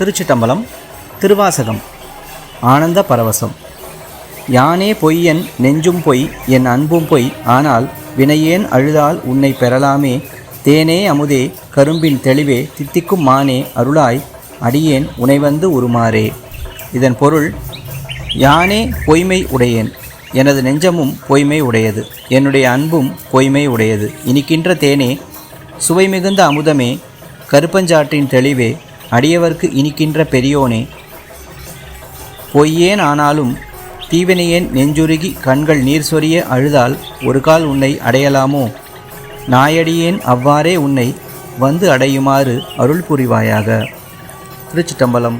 திருச்சிட்டம்பலம் திருவாசகம் ஆனந்த பரவசம். யானே பொய்யன் நெஞ்சும் பொய் என் அன்பும் பொய் ஆனால் வினையேன் அழுதால் உன்னை பெறலாமே. தேனே அமுதே கரும்பின் தெளிவே தித்திக்கும் மானே அருளாய் அடியேன் உனை வந்து உருமாறே. இதன் பொருள் யானே பொய்மை உடையேன் எனது நெஞ்சமும் பொய்மை உடையது என்னுடைய அன்பும் பொய்மை உடையது. இனிக்கின்ற தேனே சுவை மிகுந்த அமுதமே கருப்பஞ்சாற்றின் தெளிவே அடியவர்க்கு இனிக்கின்ற பெரியோனே பொய்யேன் ஆனாலும் தீவினையேன் நெஞ்சுருகி கண்கள் நீர் சொரிய அழுதால் ஒரு கால் உன்னை அடையலாமோ? நாயடியேன் அவ்வாறே உன்னை வந்து அடையுமாறு அருள் புரிவாயாக. திருச்சிட்டம்பலம்